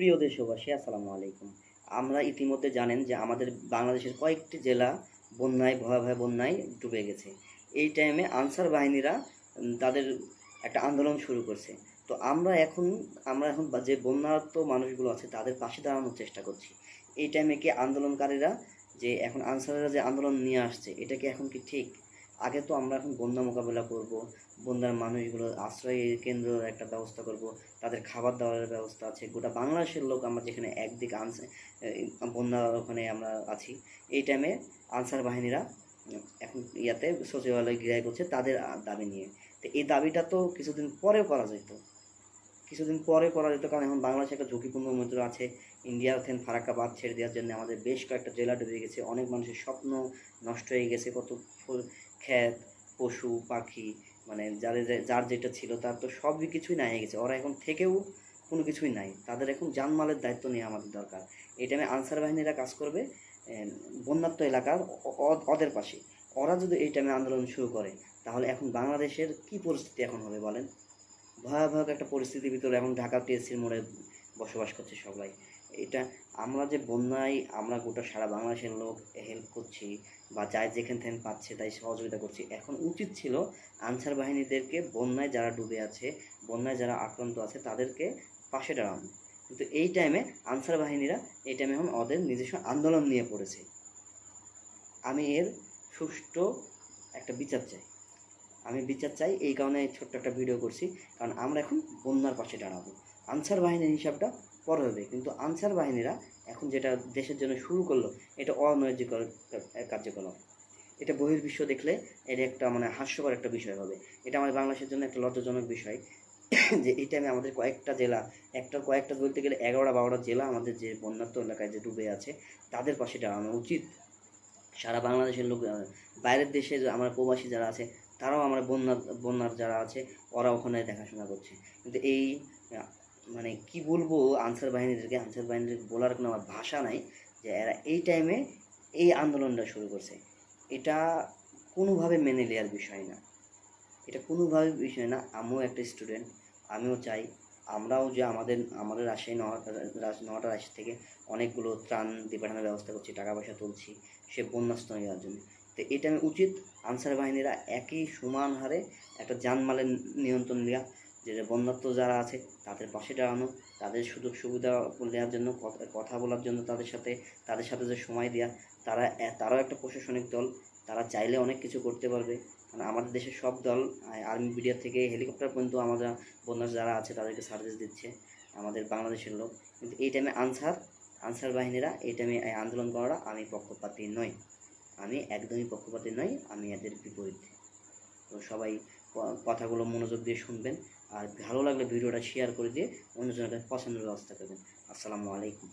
প্রিয় দেশবাসী, আসসালামু আলাইকুম। আমরা ইতিমধ্যে জানেন যে আমাদের বাংলাদেশের কয়েকটি জেলা বন্যায়, ভয়াবহ বন্যায় ডুবে গেছে। এই টাইমে আনসার বাহিনীরা তাদের একটা আন্দোলন শুরু করছে। তো আমরা এখন আমরা এখন যে বন্যার্ত মানুষগুলো আছে, তাদের পাশে দাঁড়ানোর চেষ্টা করছি। এই টাইমে কি আন্দোলনকারীরা, যে এখন আনসারেরা যে আন্দোলন নিয়ে আসছে, এটা কি এখন কি ঠিক? আগে তো আমরা এখন বন্যা মোকাবেলা করব, বন্যার মানুষগুলো আশ্রয় কেন্দ্রের একটা ব্যবস্থা করব, তাদের খাবার দাবারের ব্যবস্থা আছে, গোটা বাংলাদেশের লোক আমরা যেখানে একদিকে আনসার বন্যা ওখানে আমরা আছি, এই টাইমে আনসার বাহিনীরা এখন ইয়াতে সচিবালয় গৃহায় করছে তাদের দাবি নিয়ে। তো এই দাবিটা তো কিছুদিন পরেও করা যেত। কিছুদিন পরে করা যেত কারণ এখন বাংলাদেশে একটা ঝুঁকিপূর্ণ মধ্যে আছে, ইন্ডিয়া থেকে ফারাক্কা বাদ ছেড়ে দেওয়ার জন্য আমাদের বেশ কয়েকটা জেলা ডুবে গেছে, অনেক মানুষের স্বপ্ন নষ্ট হয়ে গেছে, কত ক্ষেত পশু, পাখি মানে যাদের যার যেটা ছিল তার তো সবই কিছুই নাই হয়ে গেছে। ওরা এখন থেকেও কোনো কিছুই নাই। তাদের এখন জানমালের দায়িত্ব নিয়ে আমাদের দরকার। এই টাইমে আনসার বাহিনীরা কাজ করবে বন্যাত্ম এলাকার ওদের পাশে। ওরা যদি এই টাইমে আন্দোলন শুরু করে, তাহলে এখন বাংলাদেশের কি পরিস্থিতি এখন হবে বলেন? ভয়াবহ একটা পরিস্থিতির ভিতরে এখন ঢাকা টিএসসির মোড়ে বসবাস করছে সবাই। এটা আমরা যে বন্যায় আমরা গোটা সারা বাংলাদেশের লোক হেল্প করছি বা যাই যেখান থেকে পাচ্ছে তাই সহযোগিতা করছি। এখন উচিত ছিল আনসার বাহিনীদেরকে বন্যায় যারা ডুবে আছে, বন্যায় যারা আক্রান্ত আছে তাদেরকে পাশে দাঁড়ানো। কিন্তু এই টাইমে আনসার বাহিনীরা এই টাইমে এখন ওদের নিজস্ব আন্দোলন নিয়ে পড়েছে। আমি এর সুষ্ঠু একটা বিচার চাই। আমি বিচার চাই এই কারণে ছোট্ট একটা ভিডিও করছি। কারণ আমরা এখন বন্যার পাশে দাঁড়াবো। আনসার বাহিনীর হিসাবটা পরে হবে কিন্তু আনসার বাহিনীরা এখন যেটা দেশের জন্য শুরু করল, এটা অনৈতিক কার্যকলাপ। এটা বহির্বিশ্ব দেখলে এটা একটা মানে হাস্যকর একটা বিষয় হবে। এটা আমাদের বাংলাদেশের জন্য একটা লজ্জাজনক বিষয়। যে এই টাইমে আমাদের কয়েকটা জেলা, একটা কয়েকটা বলতে গেলে এগারোটা বারোটা জেলা আমাদের যে বন্যাত্ম এলাকায় যে ডুবে আছে, তাদের পাশে দাঁড়ানো উচিত। সারা বাংলাদেশের লোক বাইরের দেশে আমরা প্রবাসী যারা আছে, তারাও আমরা বন্যার বন্যার যারা আছে, ওরা ওখানে দেখাশোনা করছে। কিন্তু এই মানে কি বলব, আনসার বাহিনীদেরকে, আনসার বাহিনীদের বলার কোনো আমার ভাষা নাই যে এরা এই টাইমে এই আন্দোলনটা শুরু করছে। এটা কোনোভাবে মেনে নেওয়ার বিষয় না। এটা কোনোভাবে বিষয় না, আমিও একটা স্টুডেন্ট আমিও চাই, আমরাও যে আমাদের আমাদের রাজশাহী নটা নহাটা রাজশাহী থেকে অনেকগুলো ত্রাণ দিয়ে পাঠানোর ব্যবস্থা করছি, টাকা পয়সা তুলছি, সে বন্যাস্ত যাওয়ার জন্য। তো এটা আমি উচিত আনসার বাহিনীরা একই সমান হারে একটা যানমালের নিয়ন্ত্রণ নেওয়া যে বন্যাত্ম যারা আছে, তাদের পাশে দাঁড়ানো, তাদের সুযোগ সুবিধা দেওয়ার জন্য কথা- বলার জন্য তাদের সাথে তাদের সাথে যে সময় দেওয়া তারা তারাও একটা প্রশাসনিক দল, তারা চাইলে অনেক কিছু করতে পারবে। মানে আমাদের দেশের সব দল আর্মি বিডিআর থেকে হেলিকপ্টার পর্যন্ত আমাদের বন্যার যারা আছে, তাদেরকে সার্ভিস দিচ্ছে, আমাদের বাংলাদেশের লোক। কিন্তু এই টাইমে আনসার আনসার বাহিনীরা এই টাইমে আন্দোলন করাটা আমি পক্ষপাতী নই। আমি একদমই পক্ষপাতী নই, আমি এদের বিপরীতে। তো সবাই কথাগুলো মনোযোগ দিয়ে শুনবেন। আর ভালো লাগলে ভিডিওটা শেয়ার করে দিয়ে অন্যজনের পছন্দের ব্যবস্থা করবেন। আসসালামু আলাইকুম।